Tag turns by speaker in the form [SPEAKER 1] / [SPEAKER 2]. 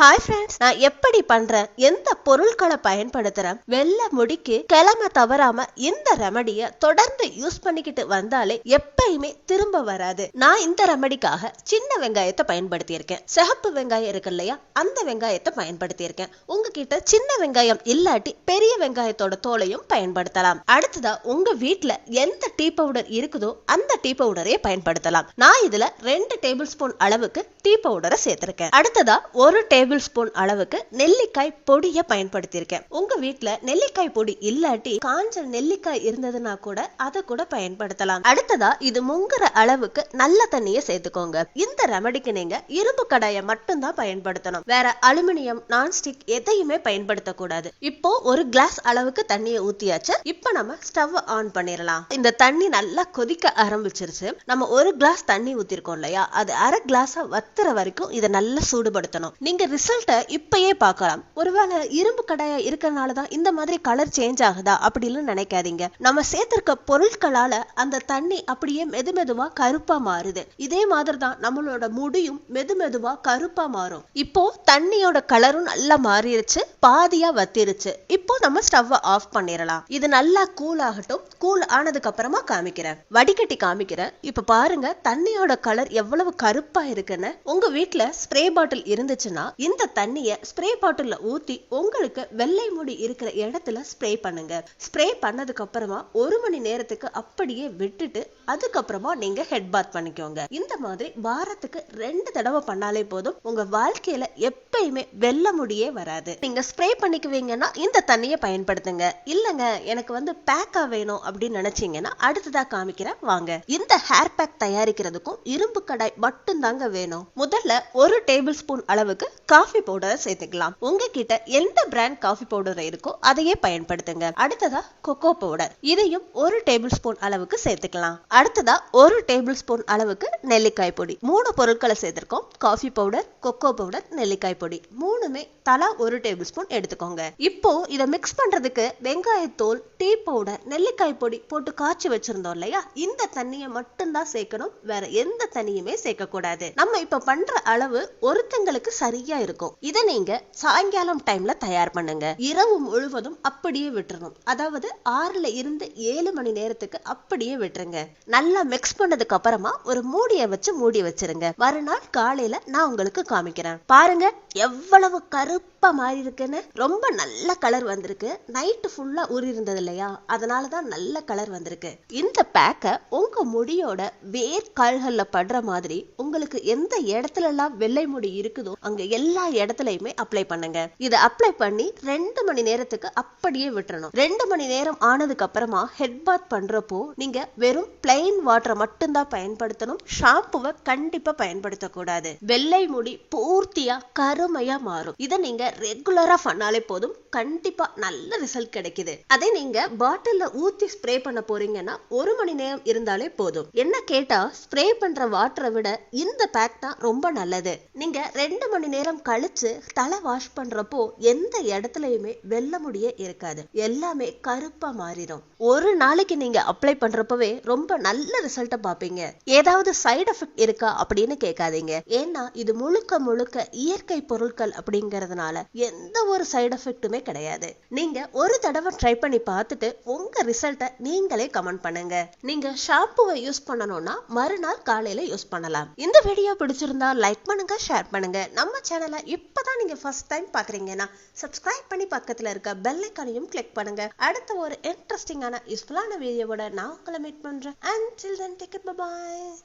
[SPEAKER 1] Hi friends நான் எப்படி பண்றேன்? எந்த பொருட்களை பயன்படுத்துறேன்? வெள்ளை முடிக்கு கிழமை தவறாம இந்த ரெமடிய தொடர்ந்து யூஸ் பண்ணிக்கிட்டு வந்தாலே எப்பயுமே திரும்ப வராது. நான் இந்த ரெமடிக்காக சின்ன வெங்காயத்தை பயன்படுத்தி இருக்கேன் சிகப்பு வெங்காயம் இருக்கு இல்லையா? அந்த வெங்காயத்தை பயன்படுத்தி இருக்கேன் உங்ககிட்ட சின்ன வெங்காயம் இல்லாட்டி பெரிய வெங்காயத்தோட தோலையும் பயன்படுத்தலாம். அடுத்ததா உங்க வீட்டுல எந்த டீ பவுடர் இருக்குதோ அந்த டீ பவுடரையே பயன்படுத்தலாம். நான் இதுல ரெண்டு டேபிள் ஸ்பூன் அளவுக்கு டீ பவுடரை சேர்த்திருக்கேன். அடுத்ததா ஒரு டேபிள் ஸ்பூன் அளவுக்கு நெல்லிக்காய் பொடியை பயன்படுத்தியிருக்கேன். உங்க வீட்டுல நெல்லிக்காய் பொடி இல்லாட்டி காஞ்ச நெல்லிக்காய் இருந்ததுன்னா கூட அதை கூட பயன்படுத்தலாம். அடுத்ததா இது முங்குற அளவுக்கு நல்ல தண்ணியை சேர்த்துக்கோங்க. இந்த ரெமடிக்கு நீங்க இரும்பு கடாயை மட்டும்தான் பயன்படுத்தணும். வேற அலுமினியம் நான்ஸ்டிக் எதையுமே பயன்படுத்தக்கூடாது. இப்போ ஒரு கிளாஸ் அளவுக்கு தண்ணியை ஊத்தியாச்சு. இப்போ நம்ம ஸ்டவ் ஆன் பண்ணிடலாம். இந்த தண்ணி நல்லா கொதிக்க ஆரம்பிச்சிருச்சு. நம்ம ஒரு கிளாஸ் தண்ணி ஊத்திருக்கோம் இல்லையா? அது அரை கிளாஸா வத்துற வரைக்கும் இதை நல்லா சூடுபடுத்தணும். நீங்க ரிசல்ட்டை இப்பயே பார்க்கலாம். ஒருவேளை இரும்பு கடையா இருக்கறனால தான் இந்த மாதிரி கலர் சேஞ்ச் ஆகுதா அப்படின்னு நினைக்காதீங்க. நம்ம சேர்த்திருக்க பொருட்களால அந்த தண்ணி அப்படியே மெது மெதுவா கருப்பா மாறுது. இதே மாதிரி தான் நம்மளோட முடியும் மெது மெதுவா கருப்பா மாறும். இப்போ தண்ணியோட கலரும் நல்லா மாறிடுச்சு பாதியா வத்திருச்சு. இப்போ நம்ம ஸ்டவ்வை ஆஃப் பண்ணிடலாம் இது நல்லா கூல் ஆகட்டும். கூல் ஆனதுக்கு அப்புறமா காமிக்கிறேன். வடிகட்டி காமிக்கிறேன். இப்ப பாருங்க தண்ணியோட கலர் எவ்வளவு கருப்பா இருக்குன்னு. உங்க வீட்டுல ஸ்ப்ரே பாட்டில் இருந்துச்சுன்னா இந்த தண்ணிய ஸ்ப்ரே பாட்டில்ல ஊத்தி உங்களுக்கு வெள்ளை முடி இருக்கிற இடத்துல ஸ்ப்ரே பண்ணுங்க. ஸ்ப்ரே பண்ணதுக்கு அப்புறமா ஒரு மணி நேரத்துக்கு அப்படியே விட்டுட்டு அதுக்கப்புறமா நீங்க ஹெட் பாத் பண்ணிக்கோங்க. இந்த மாதிரி வாரத்துக்கு ரெண்டு தடவை பண்ணாலே போதும். உங்க வாழ்க்கையில எப்பயுமே வெள்ள முடியே வராது. நீங்க ஸ்ப்ரே பண்ணிக்குவீங்கன்னா இந்த தண்ணியை பயன்படுத்துங்க. இல்லங்க எனக்கு வந்து பேக்கா வேணும் அப்படின்னு நினைச்சீங்கன்னா அடுத்ததா காமிக்கிறேன் வாங்க. இந்த ஹேர் பேக் தயாரிக்கிறதுக்கும் இரும்பு கடாய் மட்டும் தாங்க வேணும். முதல்ல ஒரு டேபிள் ஸ்பூன் அளவுக்கு காஃபி பவுடரை சேர்த்துக்கலாம். உங்ககிட்ட எந்த பிராண்ட் காஃபி பவுடர் இருக்கோ அதையே பயன்படுத்துங்க. அடுத்ததா கொக்கோ பவுடர் இதையும் ஒரு டேபிள் ஸ்பூன் அளவுக்கு சேர்த்துக்கலாம். அடுத்ததா ஒரு டேபிள் ஸ்பூன் அளவுக்கு நெல்லிக்காய் பொடி. மூணு பொருட்களை சேர்த்திருக்கோம். காஃபி பவுடர் கொக்கோ பவுடர் நெல்லிக்காய் பொடி. மூணுமே தலா ஒரு டேபிள் ஸ்பூன் எடுத்துக்கோங்க. இப்போ இதை மிக்ஸ் பண்றதுக்கு வெங்காயத்தோல் டீ பவுடர் நெல்லிக்காய் பொடி போட்டு காய்ச்சி வச்சிருந்தோம் இல்லையா? இந்த தண்ணியை மட்டும்தான் சேர்க்கணும். வேற எந்த தண்ணியுமே சேர்க்க கூடாது நம்ம இப்ப பண்ற அளவு ஒருத்தங்களுக்கு சரியா இருக்கும். இதை நீங்க சாயங்காலம் டைம்ல தயார் பண்ணுங்க. இரவு முழுவதும் அப்படியே விட்டுறணும். அதாவது ஆறுல இருந்து ஏழு மணி நேரத்துக்கு அப்படியே விட்டுருங்க. நல்லா மிக்ஸ் பண்ணதுக்கு அப்புறமா ஒரு மூடியை வச்சு மூடி வச்சிருங்க. மறுநாள் காலையில நான் உங்களுக்கு காமிக்கிறேன். பாருங்க எவ்வளவு கருப்பா மாறி இருக்குன்னு. ரொம்ப நல்ல கலர் வந்திருக்கு. நைட்டு ஃபுல்லா ஊறி இருந்தது இல்லையா? அதனாலதான் நல்ல கலர் வந்திருக்கு. இந்த பேக்கை உங்க முடியோட வேர் கால்கள்ல படுற மாதிரி உங்களுக்கு எந்த இடத்துல எல்லாம் வெள்ளை முடி இருக்குதோ அங்க எல்லா இடத்துலயுமே அப்ளை பண்ணுங்க. இதை அப்ளை பண்ணி ரெண்டு மணி நேரத்துக்கு அப்படியே விட்டுறணும். ரெண்டு மணி நேரம் ஆனதுக்கு அப்புறமா ஹெட் பாத் பண்றப்போ நீங்க வெறும் பிளைன் வாட்டரை மட்டும்தான் பயன்படுத்தணும். ஷாம்புவை கண்டிப்பா பயன்படுத்தக்கூடாது. வெள்ளை முடி பூர்த்தியா கருமையா மாறும். இதை நீங்க ரெகுலரா பண்ணாலே போதும். கண்டிப்பா நல்ல ரிசல்ட் கிடைக்குது. அதே நீங்க பாட்டில்ல ஊத்தி ஸ்ப்ரே பண்ண போறீங்கன்னா ஒரு மணி நேரம் இருந்தாலே போதும். என்ன கேட்டா ஸ்ப்ரே பண்ற வாட்டரை விட இந்த பேக் தான் ரொம்ப நல்லது. நீங்க ரெண்டு மணி நேரம் கழிச்சு தலை வாஷ் பண்றப்போ எந்த இடத்துலயுமே வெள்ள முடியே இருக்காது. எல்லாமே கருப்பா மாறிடும் ஒரு நாளைக்கு நீங்க அப்ளை பண்றப்பவே ரொம்ப நல்ல ரிசல்ட்டை பாப்பீங்க ஏதாவது சைடு எஃபெக்ட் இருக்கா அப்படின்னு கேட்காதீங்க. ஏன்னா இது முழுக்க முழுக்க இயற்கை பொருட்கள் அப்படிங்கறதுனால எந்த ஒரு சைடு எஃபெக்ட்டுமே கிடையாது. நீங்க ஒரு தடவை ட்ரை பண்ணி பார்த்துட்டு உங்க ரிசல்ட்டை நீங்களே கமெண்ட் பண்ணுங்க. நீங்க ஷாம்புவை யூஸ் பண்ணணும்னா மறுநாள் காலையில யூஸ் பண்ணலாம். இந்த வீடியோ பிடிச்சிருந்தா லைக் பண்ணுங்க ஷேர் பண்ணுங்க. நம்ம சேனலை இப்பதான் நீங்க ஃபர்ஸ்ட் டைம் பாக்குறீங்கன்னா சப்ஸ்கிரைப் பண்ணி பக்கத்துல இருக்க பெல் ஐக்கானையும் கிளிக் பண்ணுங்க. அடுத்த ஒரு இன்ட்ரெஸ்டிங்கான யூஸ்ஃபுல்லான வீடியோவோட நான் உங்களை மீட் பண்றேன். And chill then take it bye